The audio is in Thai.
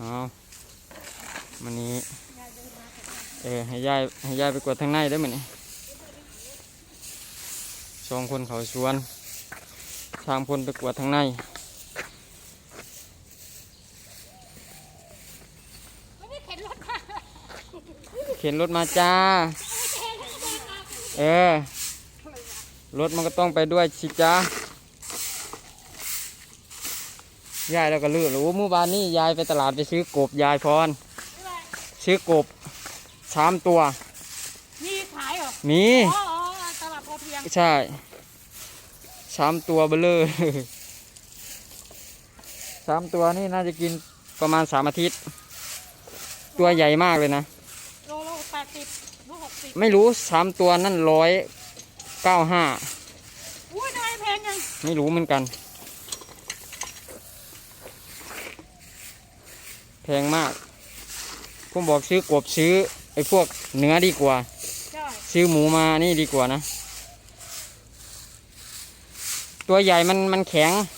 เอามันนี้ เออให้ยายให้ยายไปกวดทางในได้ไหมนี่สองคนเขาสวนทางพนไปกวดทางในเข็นรถค่ะเข็นรถมาจ้า เออ รถมันก็ต้องไปด้วยสิจ้า ยายแล้วก็ลือรู้เมื่อวานนี้ยายไปตลาดไปซื้อกบยายพร ซื้อกบสามตัว มีขายเหรอ มีอ๋ออ๋อตลาดพอเพียง ใช่สามตัวเบลเลอร์สามตัวนี่น่าจะกินประมาณสามอาทิตย์ ตัวใหญ่มากเลยนะโลโลแปดสิบโลหกสิบไม่รู้สามตัวนั่นร้อยเก้าห้าอุ้ยทำไมแพงจังไม่รู้เหมือนกัน พงมาก ผมบอกซื้อกบซื้อไอ้พวกเนื้อดีกว่าใช่ซื้อหมูมานี่ดีกว่านะ ตัวใหญ่มันมันแข็งเ